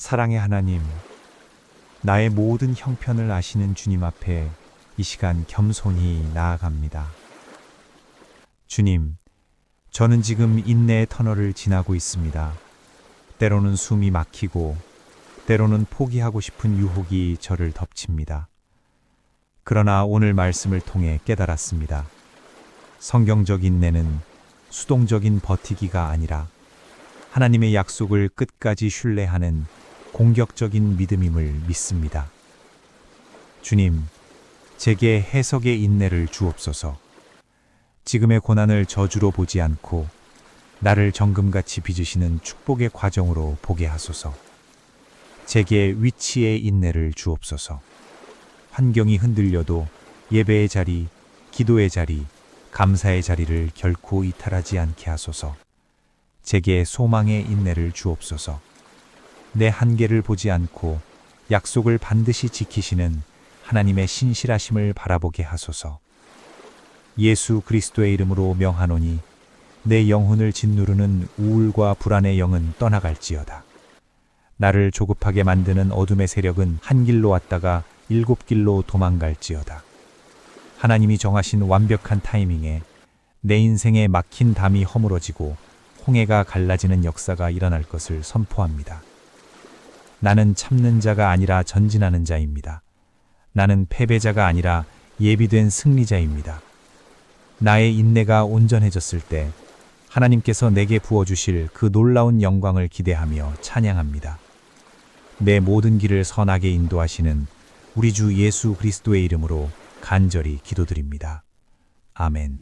사랑의 하나님, 나의 모든 형편을 아시는 주님 앞에 이 시간 겸손히 나아갑니다. 주님, 저는 지금 인내의 터널을 지나고 있습니다. 때로는 숨이 막히고, 때로는 포기하고 싶은 유혹이 저를 덮칩니다. 그러나 오늘 말씀을 통해 깨달았습니다. 성경적 인 내는 수동적인 버티기가 아니라 하나님의 약속을 끝까지 신뢰하는 공격적인 믿음임을 믿습니다. 주님, 제게 해석의 인내를 주옵소서. 지금의 고난을 저주로 보지 않고 나를 정금같이 빚으시는 축복의 과정으로 보게 하소서. 제게 위치의 인내를 주옵소서. 환경이 흔들려도 예배의 자리, 기도의 자리, 감사의 자리를 결코 이탈하지 않게 하소서. 제게 소망의 인내를 주옵소서. 내 한계를 보지 않고 약속을 반드시 지키시는 하나님의 신실하심을 바라보게 하소서. 예수 그리스도의 이름으로 명하노니 내 영혼을 짓누르는 우울과 불안의 영은 떠나갈지어다. 나를 조급하게 만드는 어둠의 세력은 한 길로 왔다가 일곱 길로 도망갈지어다. 하나님이 정하신 완벽한 타이밍에 내 인생에 막힌 담이 허물어지고 홍해가 갈라지는 역사가 일어날 것을 선포합니다. 나는 참는 자가 아니라 전진하는 자입니다. 나는 패배자가 아니라 예비된 승리자입니다. 나의 인내가 온전해졌을 때 하나님께서 내게 부어주실 그 놀라운 영광을 기대하며 찬양합니다. 내 모든 길을 선하게 인도하시는 우리 주 예수 그리스도의 이름으로 간절히 기도드립니다. 아멘.